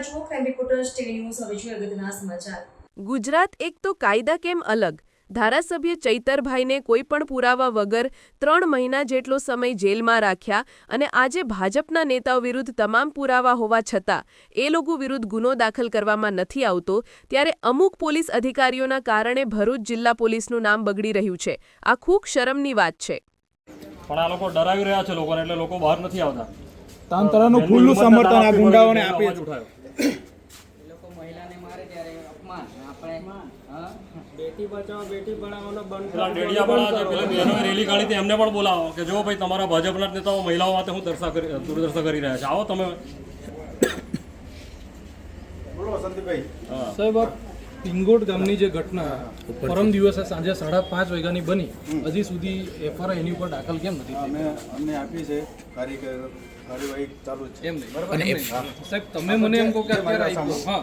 નમસ્કાર જુઓ crime reporters TV news હવે જોઈએ અગત્યના સમાચાર. ગુજરાત એક તો કાયદા કેમ અલગ? ધારાસભ્ય ચૈતરભાઈને કોઈ પણ પુરાવા વગર ત્રણ મહિના જેટલો સમય જેલમાં રાખ્યા અને આજે ભાજપના નેતાઓ વિરુદ્ધ તમામ પુરાવા હોવા છતાં એ લોકો વિરુદ્ધ ગુનો દાખલ કરવામાં નથી આવતો ત્યારે અમુક પોલીસ અધિકારીઓના કારણે ભરૂચ જિલ્લા પોલીસનું નામ બગડી રહ્યું છે. આ ખૂબ શરમની વાત છે. પણ આ લોકો ડરાવી રહ્યા છે લોકોને એટલે લોકો બહાર નથી આવતા. તાંતરાનું ફૂલનું સમર્થન આ ગુંડાઓને આપી એ લોકો મહિલાને મારે ત્યારે અપમાન આપણે બેટી બચાવો બેટી પઢાઓનો બંધ પેલા ડેડિયાપાડા જે પેલી બહેનોએ રેલી કાઢી હતી એમને પણ બોલાવો કે જો ભાઈ તમારા ભાજપના નેતાઓ મહિલાઓ માટે હું દર્શા કરી દુર્દશા કરી રહ્યા છે. આવો તમે. સાહેબ પિંગોટ ગામની જે ઘટના પરમ દિવસે સાંજે સાડા પાંચ વાગ્યાની બની. હજી સુધી એફઆરઆઈ એની ઉપર દાખલ કેમ નથી અમે અમને આપી છે કાર્યવાહી ચાલુ છે. એમ નહીં. બરાબર? એમ નહીં. સાહેબ તમે મને એમ કહો કે અત્યારે હા.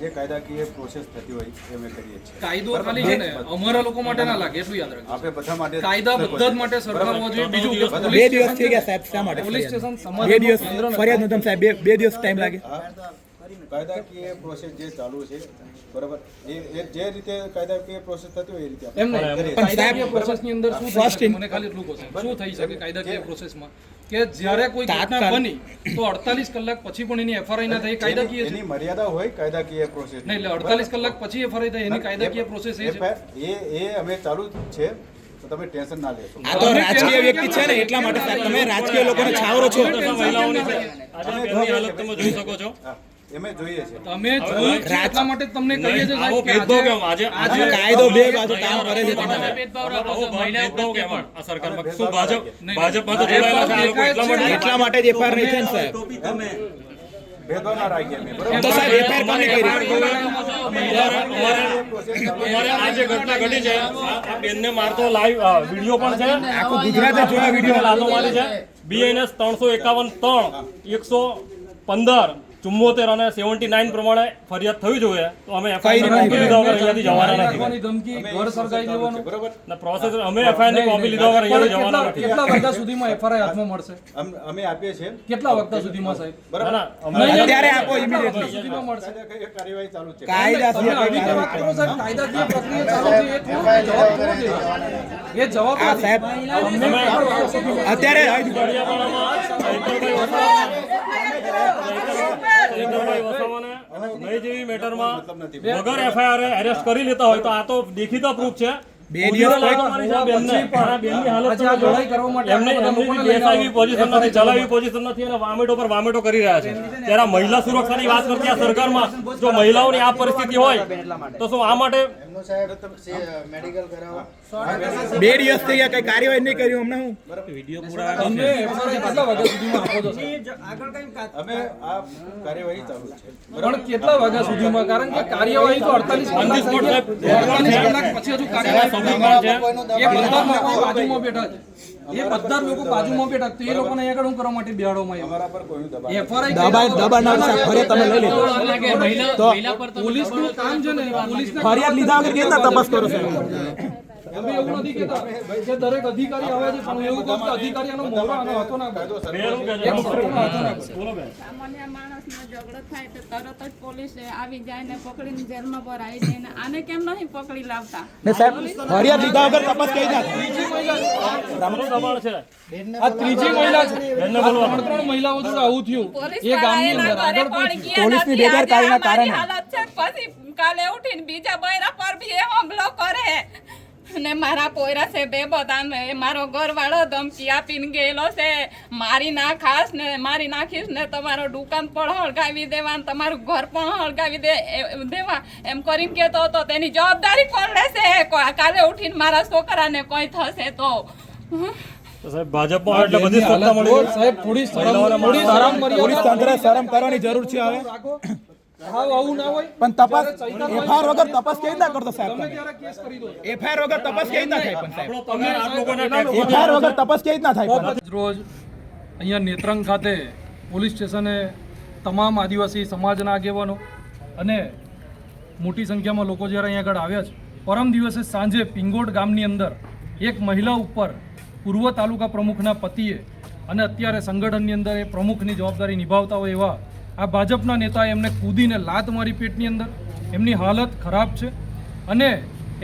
જે કાયદાકીય પ્રોસેસ થતી હોય એ અમે કરીએ છીએ. કાયદો ખાલી છે ને અમારા લોકો માટે ના લાગે એટલું યાદ રાખજો. આપણે બધા માટે કાયદા બધા માટે હોવા જોઈએ. બીજું બે દિવસ થઈ ગયા સાહેબ શા માટે પોલીસ સ્ટેશન બે દિવસ ફરિયાદ નોંધમ સાહેબ બે બે દિવસ ટાઈમ લાગે. કાયદાકીય પ્રોસેસ જે ચાલુ છે બરાબર? એ જે રીતે કાયદાકીય પ્રોસેસ થતી હોય એ રીતે. કાયદાકીય પ્રોસેસની અંદર શું in- મને ખાલી એટલું કહો શું થઈ શકે કાયદાકીય પ્રોસેસમાં કે જ્યારે કોઈ ઘટના બની તો અડતાલીસ કલાક પછી પણ એની એફઆરઆઈ ના થઈ કાયદાકીય એની મર્યાદા હોય કાયદાકીય પ્રોસેસ નહીં એટલે અડતાલીસ કલાક પછી એફઆરઆઈ થાય એની કાયદાકીય પ્રોસેસ એ છે. એ એ અમે ચાલુ છે તો તમે ટેન્શન ના લેશો. આ તો રાજકીય વ્યક્તિ છે ને એટલા માટે તમે રાજકીય લોકોને છાવરો છો. મહિલાઓની છે આજે હાલત તમે જોઈ શકો છો. હા, જોઈએ છે. તમે જોયું એટલા માટે તમને કહીએ છીએ સાહેબ કે આજે આજે કાયદો બે બાજુ કામ કરે છે તેમાં આવો ભેદભાવ કેમ? આ સરકારમાં શું ભાજપ ભાજપમાં તો જોડાયેલા છે એટલા માટે એટલા માટે જ એફઆઈઆર નહીં થાય ને સાહેબ ભેદભાવ ના રાખીએ અમે બરાબર? તો સાહેબ એફઆઈઆર કોને કરી? અમારે આ જે ઘટના ઘટી છે આ બેનને મારતો લાઈવ વીડિયો પણ છે. આખું ગુજરાતે જોયા વીડિયો લાતો મારી છે. બીએનએસ ત્રણસો એકાવન ત્રણ એકસો પંદર. ચુમ્મોતેર અને સેવન્ટી નાઇન પ્રમાણે ફરિયાદ થવી જોઈએ તો અમે એફઆઈઆર કોપી લીધા વગર અહીંયાથી જવાના નથી. ધમકી ઘર સરગાઈ દેવાનું બરાબર? ના પ્રોસેસ અમે એફઆઈઆરની કોપી લીધા વગર અહીંયાથી જવાના નથી. કેટલા વાગ્યા સુધીમાં એફઆઈઆર હાથમાં મળશે? અમે આપીએ છીએ. કેટલા વાગ્યા સુધીમાં સાહેબ? બરાબર? ના, અમે અત્યારે આપો ઇમિડિયેટલી સુધીમાં મળશે? કાર્યવાહી ચાલુ છે. કાયદાકીય કાયદાકીય પ્રક્રિયા ચાલુ છે? એ થોડું જવાબ થોડો છે એ જવાબ આ સાહેબ અત્યારે મેટરમાં વગર એફઆઈઆર એરેસ્ટ કરી લેતા હોય તો આ તો દેખીતા પ્રૂફ છે. બે દિવસ ચલાવી પોઝિશન નથી અને વામેટો પર વામેટો કરી રહ્યા છે ત્યારે મહિલા સુરક્ષાની વાત કરતી આ સરકારમાં જો મહિલાઓની આ પરિસ્થિતિ હોય તો શું આ માટે બે દિવસ થઈ ગયા કઈ કાર્યવાહી નહીં કર્યું હમણાં હું તમને FRI કેટલા વાગ્યા સુધીમાં આપો છો સાહેબ? અમે આ કાર્યવાહી ચાલુ છે પણ કેટલા વાગ્યા સુધીમાં કારણ કે કાર્યવાહી તો અડતાલીસ On the કલાક spot, થઈ ગયા. સાહેબ. 48 કલાક પછી હજુ કાર્યવાહી છે. એ બધા લોકો બાજુમાં બેઠા છે. એ બધા લોકો બાજુમાં બેઠા તો એ લોકોને અહીંયા હું કરવા માટે બેહાડવામાં અમારા પર કોઈ દબાણ આવ્યા દબાણ દબાણ ના સાહેબ ફરિયાદ તમે લઈ લીધો. પોલીસનું કામ છે ને પોલીસને ફરિયાદ લીધા વગર કેવી તપાસ કરો અમે એવું નથી કહેતા કે દરેક અધિકારી આવે છે પણ એવું કહું કે અધિકારી આનો મોરો હતો ના કાયદો બેન શું કહે છે? એક સરખો હતો ના બોલો બેન. સામાન્ય માણસનો ઝઘડો થાય તો તરત જ પોલીસ આવી જાય ને પકડીને જેલમાં ભરાઈ જાય ને આને કેમ નહીં પકડી લાવતા? ને સાહેબ ફરિયાદ લીધા વગર તપાસ કઈ ના થાય તમારું છે. આ ત્રીજી મહિલા છે. ત્રણ ત્રણ મહિલાઓ જોડે આવું થયું. એ ગામની અંદર આગળ એના ઘરે પણ પણ ગયા પોલીસની બેદરકારીના કારણે. હાલત છે પછી કાલે ઉઠીને બીજા બૈરા પર બી એ હુમલો કરે. ને મારા પોયરા છે બે બધા ને મારો ઘરવાળો ધમકી આપીને ગયેલો છે. મારી ના ખાસ ને મારી નાખીશ ને તમારો દુકાન પણ હળગાવી દેવા ને તમારું ઘર પણ હળગાવી દે એ- દેવા. એમ કરીને કહેતો હતો તેની જવાબદારી કોણ લેશે? કાલે ઉઠીને મારા છોકરાને કોઈ થશે તો. સાહેબ ભાજપમાં એટલે બધી સત્તા મળી સાહેબ થોડી શરમ થોડી શરમ પોલીસ શરમ કરવાની જરૂર છે હવે. પણ તપાસ એફઆઈઆર વગર તપાસ કેવી રીતના કરતો સાહેબ તમે તમે? ત્યારે કેસ કરી દો. એફઆઈઆર વગર તપાસ કેવી રીતના થાય પણ સાહેબ? એફઆઈઆર વગર તપાસ કેવી રીતના થાય રોજ અહીંયા નેત્રંગ ખાતે પોલીસ સ્ટેશને તમામ આદિવાસી સમાજના આગેવાનો અને મોટી સંખ્યામાં લોકો જ્યારે અહીંયા આગળ આવ્યા છે પરમ દિવસે સાંજે પિંગોટ ગામની અંદર એક મહિલા ઉપર પૂર્વ તાલુકા પ્રમુખના પતિએ અને અત્યારે સંગઠનની અંદર એ પ્રમુખની જવાબદારી નિભાવતા હોય એવા આ ભાજપના નેતાએ એમને કૂદીને લાત મારી પેટની અંદર. એમની હાલત ખરાબ છે અને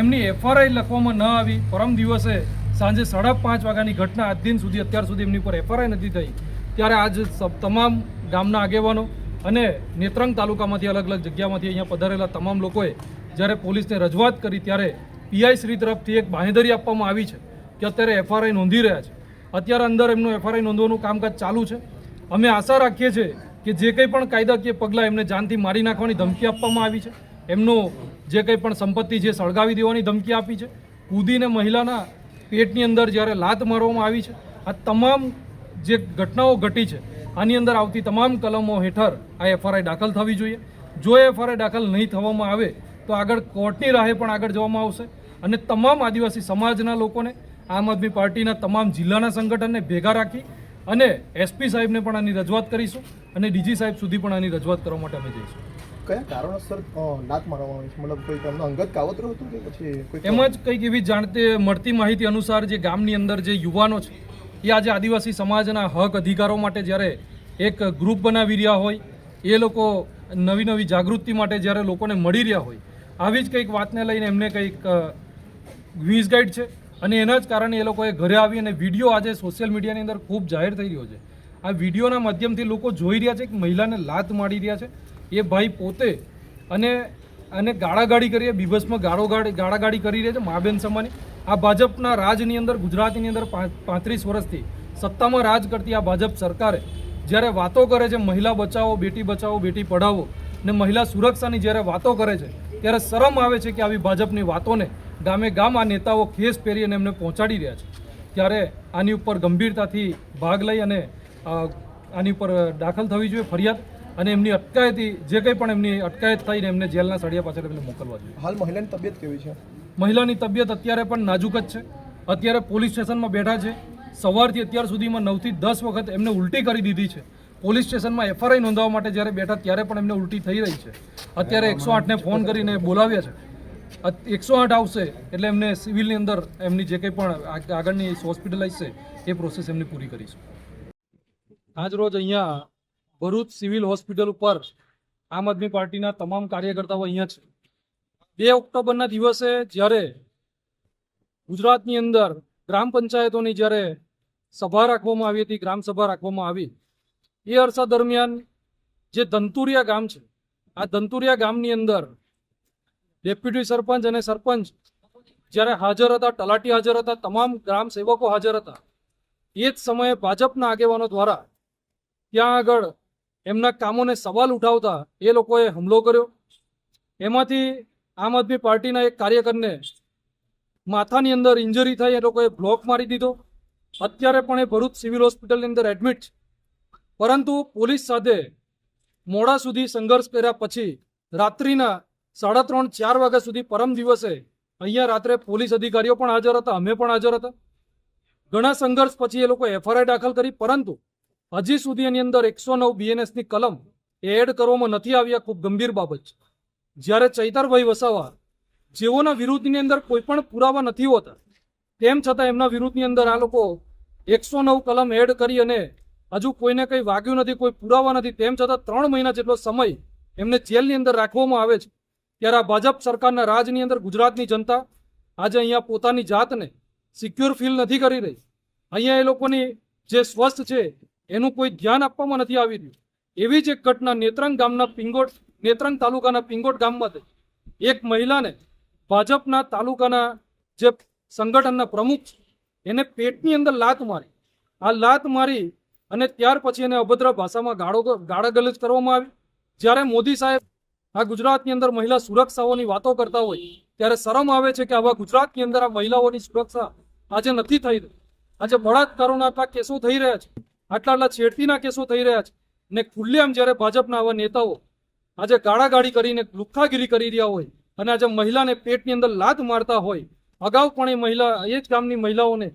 એમની એફઆરઆઈ લખવામાં ન આવી. પરમ દિવસે સાંજે સાડા પાંચ વાગ્યાની ઘટના આજ દિન સુધી, અત્યાર સુધી એમની પર એફઆરઆઈ નથી થઈ. ત્યારે આજ તમામ ગામના આગેવાનો અને નેત્રંગ તાલુકામાંથી અલગ અલગ જગ્યામાંથી અહીંયા પધારેલા તમામ લોકોએ જ્યારે પોલીસને રજૂઆત કરી ત્યારે પીઆઈ શ્રી તરફથી એક બાંહેધરી આપવામાં આવી છે કે અત્યારે એફઆરઆઈ નોંધી રહ્યા છે. અત્યારે અંદર એમનું એફઆરઆઈ નોંધવાનું કામકાજ ચાલુ છે. અમે આશા રાખીએ છીએ કે જે કંઈ પણ કાયદાકીય પગલાં એમને જાનથી મારી નાખવાની ધમકી આપવામાં આવી છે, એમનો જે કંઈ પણ સંપત્તિ છે સળગાવી દેવાની ધમકી આપી છે. કૂદીને મહિલાના પેટની અંદર જ્યારે લાત મારવામાં આવી છે, આ તમામ જે ઘટનાઓ ઘટી છે, આની અંદર આવતી તમામ કલમો હેઠળ આ એફઆરઆઈ દાખલ થવી જોઈએ. જો એફઆરઆઈ દાખલ નહીં થવામાં આવે, તો આગળ કોર્ટની રાહે પણ આગળ જવામાં આવશે અને તમામ આદિવાસી સમાજના લોકોને, આમ આદમી પાર્ટીના તમામ જિલ્લાના સંગઠનને ભેગા રાખી અને એસપી સાહેબને પણ આની રજૂઆત કરીશું અને ડીજી સાહેબ સુધી પણ આની રજૂઆત કરવા માટે અમે જઈશું. કયા કારણોસર લાત મારવામાં આવી છે? મતલબ કોઈ તેમનો અંગત કાવતરું હતું કે પછી કોઈ એમાં જ કંઈક એવી જાણતી મળતી માહિતી અનુસાર જે ગામની અંદર જે યુવાનો છે એ આજે આદિવાસી સમાજના હક અધિકારો માટે જ્યારે એક ગ્રુપ બનાવી રહ્યા હોય એ લોકો નવી નવી જાગૃતિ માટે જ્યારે લોકોને મળી રહ્યા હોય આવી જ કંઈક વાતને લઈને એમને કંઈક મિસગાઈડ છે. અને એના જ કારણે એ લોકોએ ઘરે આવી અને વીડિયો આજે સોશિયલ મીડિયાની અંદર ખૂબ જાહેર થઈ રહ્યો છે. આ વિડીયોના માધ્યમથી લોકો જોઈ રહ્યા છે કે મહિલાને લાત મારી રહ્યા છે. એ ભાઈ પોતે અને અને ગાળાગાળી કરીએ બીભસમાં ગાળો ગાળી ગાળાગાળી કરી રહ્યા છે માબેન સમાની આ ભાજપના રાજની અંદર, ગુજરાતની અંદર પાંત્રીસ વર્ષથી સત્તામાં રાજ કરતી આ ભાજપ સરકારે જ્યારે વાતો કરે છે મહિલા બચાવો, બેટી બચાવો, બેટી પઢાવો ને મહિલા સુરક્ષાની જ્યારે વાતો કરે છે, ત્યારે શરમ આવે છે કે આવી ભાજપની વાતોને ગામે ગામ આ નેતાઓ ખેસ પહેરી અને એમને પહોંચાડી રહ્યા છે. ત્યારે આની ઉપર ગંભીરતાથી ભાગ લઈ અને આની ઉપર દાખલ થવી જોઈએ ફરિયાદ અને એમની અટકાયતી જે કંઈ પણ એમની અટકાયત થઈને એમને જેલના સળિયા પાછળ એમને મોકલવા જોઈએ. હાલ મહિલાની તબિયત કેવી છે? મહિલાની તબિયત અત્યારે પણ નાજુક જ છે. અત્યારે પોલીસ સ્ટેશનમાં બેઠા છે. સવારથી અત્યાર સુધીમાં નવથી દસ વખત એમને ઉલટી કરી દીધી છે. પોલીસ સ્ટેશનમાં એફઆરઆઈ નોંધાવવા માટે જ્યારે બેઠા ત્યારે પણ એમને ઉલટી થઈ રહી છે. અત્યારે એકસો આઠને ફોન કરીને બોલાવ્યા છે. એકસો આઠ આવશે એટલે એમને સિવિલની અંદર એમની જે કંઈ પણ આગળની હોસ્પિટલાઇઝ છે, એ પ્રોસેસ એમની પૂરી કરીશું. આજ રોજ અહીંયા ભરૂચ સિવિલ હોસ્પિટલ ઉપર આમ આદમી પાર્ટીના તમામ કાર્યકર્તાઓ અહીંયા છે. બે ઓક્ટોબરના દિવસે જ્યારે ગુજરાતની અંદર ગ્રામ પંચાયતોની જ્યારે સભા રાખવામાં આવી હતી, ગ્રામ સભા રાખવામાં આવી, એ અરસા દરમિયાન જે દંતુરિયા ગામ છે, આ દંતુરિયા ગામની અંદર ડેપ્યુટી સરપંચ અને સરપંચ જ્યારે હાજર હતા, તલાટી હાજર હતા, તમામ ગ્રામ સેવકો હાજર હતા, એ જ સમયે ભાજપના આગેવાનો દ્વારા ત્યાં આગળ એમના કામોને સવાલ ઉઠાવતા એ લોકોએ હુમલો કર્યો. એમાંથી આમ આદમી પાર્ટીના એક કાર્યકરને માથાની અંદર ઇન્જરી થઈ એ લોકોએ બ્લોક મારી દીધો. અત્યારે પણ એ ભરૂચ સિવિલ હોસ્પિટલની અંદર એડમિટ પરંતુ પોલીસ સાથે મોડા સુધી સંઘર્ષ કર્યા પછી રાત્રિના સાડા ત્રણ, ચાર વાગ્યા સુધી પરમ દિવસે અહીંયા રાત્રે પોલીસ અધિકારીઓ પણ હાજર હતા, અમે પણ હાજર હતા. ઘણા સંઘર્ષ પછી એ લોકો એફઆરઆઈ દાખલ કરી, પરંતુ હજી સુધી એની અંદર એકસો નવ બીએનએસની કલમ એડ કરવામાં નથી આવ્યા ખૂબ ગંભીર બાબત છે. જ્યારે ચૈતરભાઈ વસાવા જેઓના વિરુદ્ધની અંદર કોઈ પણ પુરાવા નથી હોતા, તેમ છતાં એમના વિરુદ્ધની અંદર આ લોકો એકસો નવ કલમ એડ કરી અને હજુ કોઈને કંઈ વાગ્યું નથી, કોઈ પુરાવા નથી, તેમ છતાં ત્રણ મહિના જેટલો સમય એમને જેલની અંદર રાખવામાં આવે છે. ત્યારે આ ભાજપ સરકારના રાજની અંદર ગુજરાતની જનતા આજે અહીંયા પોતાની જાતને સિક્યોર ફીલ નથી કરી રહી. અહીંયા એ લોકોની જે સ્વસ્થ છે, એનું કોઈ ધ્યાન આપવામાં નથી આવી રહ્યું. એવી જ એક ઘટના નેત્રંગ ગામના પિંગોટ, નેત્રંગ તાલુકાના પિંગોટ ગામમાં થઈ. એક મહિલાને ભાજપના તાલુકાના જે સંગઠનના પ્રમુખ એને પેટની અંદર લાત મારી. આ લાત મારી અને ત્યાર પછી એને અભદ્ર ભાષામાં ગાળો ગાળાગલજ કરવામાં આવી. જ્યારે મોદી સાહેબ આ ગુજરાતની અંદર મહિલા સુરક્ષાઓની વાતો કરતા હોય, ત્યારે શરમ આવે છે કે આવા ગુજરાતની અંદર આ મહિલાઓની સુરક્ષા આજે નથી થઈ રહી. આજે બળાત્કારોના આટલા કેસો થઈ રહ્યા છે, આટલા આટલા છેડતીના કેસો થઈ રહ્યા છે. ને ખુલ્લેઆમ જ્યારે ભાજપના આવા નેતાઓ આજે ગાળાગાળી કરીને લુખ્ખાગીરી કરી રહ્યા હોય અને આજે મહિલાને પેટની અંદર લાત મારતા હોય, અગાઉ પણ એ મહિલા, એ જ ગામની મહિલાઓને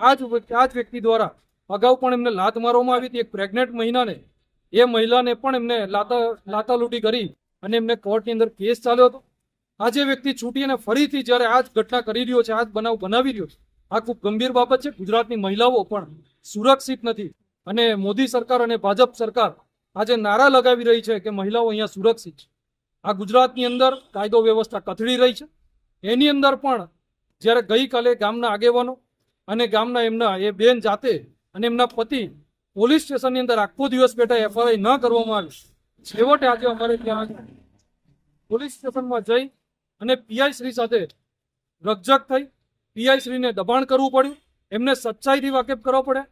આ જ આ જ વ્યક્તિ દ્વારા અગાઉ પણ એમને લાત મારવામાં આવી હતી. એક પ્રેગ્નેન્ટ મહિલાને, એ મહિલાને પણ એમને લાતા, લાતાલૂટી કરી અને એમને કોર્ટની અંદર કેસ ચાલ્યો હતો. આજે વ્યક્તિ છૂટી અને ફરીથી જ્યારે આ જ ઘટના કરી રહ્યો છે, આ જ બનાવ બનાવી રહ્યો છે, આ ખૂબ ગંભીર બાબત છે. ગુજરાતની મહિલાઓ પણ સુરક્ષિત નથી. અને મોદી સરકાર અને ભાજપ સરકાર આજે નારા લગાવી રહી છે કે મહિલાઓ અહીંયા સુરક્ષિત છે. આ ગુજરાતની અંદર કાયદો વ્યવસ્થા કથળી રહી છે. એની અંદર પણ જ્યારે ગઈકાલે ગામના આગેવાનો અને ગામના એમના એ બેન જાતે અને એમના પતિ પોલીસ સ્ટેશનની અંદર આખો દિવસ બેઠા એફઆઈઆર ન કરવામાં આવી છેવટે આજે અમારે ત્યાં પોલીસ સ્ટેશનમાં જઈ અને પીઆઈ શ્રી સાથે રકઝક થઈ. પીઆઈ શ્રીને દબાણ કરવું પડ્યું. એમને સચ્ચાઈથી વાકેફ કરવો પડે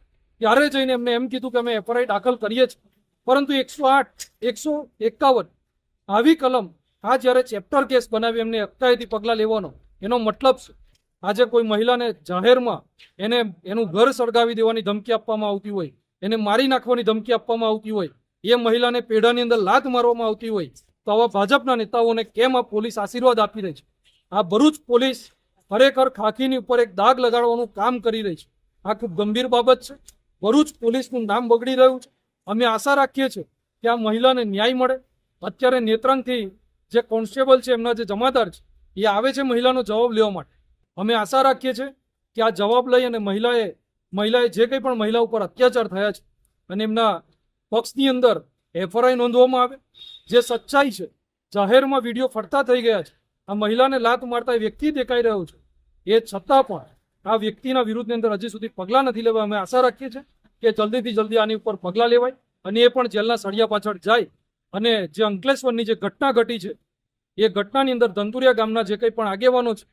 ત્યારે જઈને એમને એમ કીધું કે અમે એફઆઈઆર દાખલ કરીએ છીએ. પરંતુ એકસો આઠ, એકસો એકાવન આવી કલમ આ જ્યારે ચેપ્ટર કેસ બનાવી એમને અટકાયતી પગલાં લેવાનો, એનો મતલબ છે આજે કોઈ મહિલાને જાહેરમાં એને એનું ઘર સળગાવી દેવાની ધમકી આપવામાં આવતી હોય, એને મારી નાખવાની ધમકી આપવામાં આવતી હોય એ મહિલાને પેઢાની અંદર લાત મારવામાં આવતી હોય તો આવા ભાજપના નેતાઓને કેમ આ પોલીસ આશીર્વાદ આપી રહી છે? આ ભરૂચ પોલીસ ખરેખર ખાખીની ઉપર એક દાગ લગાડવાનું કામ કરી રહી છે. આ ખૂબ ગંભીર બાબત છે. ભરૂચ પોલીસનું નામ બગડી રહ્યું છે. અમે આશા રાખીએ છીએ કે આ મહિલાને ન્યાય મળે. અત્યારે નેત્રંગથી જે કોન્સ્ટેબલ છે, એમના જે જમાદાર છે, એ આવે છે મહિલાનો જવાબ લેવા માટે. અમે આશા રાખીએ છીએ કે આ જવાબ લઈ અને મહિલાએ મહિલાએ જે કંઈ પણ મહિલા ઉપર અત્યાચાર થયા છે અને એમના પક્ષની અંદર એફઆરઆઈ નોંધવામાં આવે, જે સચ્ચાઈ છે. જાહેરમાં વીડિયો ફરતા થઈ ગયા છે. આ મહિલાને લાત મારતા એ વ્યક્તિ દેખાઈ રહ્યો છે. એ છતાં પણ આ વ્યક્તિના વિરુદ્ધની અંદર હજી સુધી પગલાં નથી લેવા અમે આશા રાખીએ છીએ કે જલ્દીથી જલ્દી આની ઉપર પગલાં લેવાય અને એ પણ જેલના સળિયા પાછળ જાય અને જે અંકલેશ્વરની જે ઘટના ઘટી છે, એ ઘટનાની અંદર ધંતુરિયા ગામના જે કંઈ પણ આગેવાનો છે,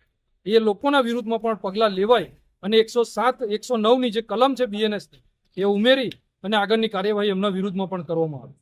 એ લોકોના વિરુદ્ધમાં પણ પગલાં લેવાય અને એકસો સાત, એકસો નવની જે કલમ છે બીએનએસની એ ઉમેરી અને આગળની કાર્યવાહી એમના વિરુદ્ધમાં પણ કરવામાં આવે.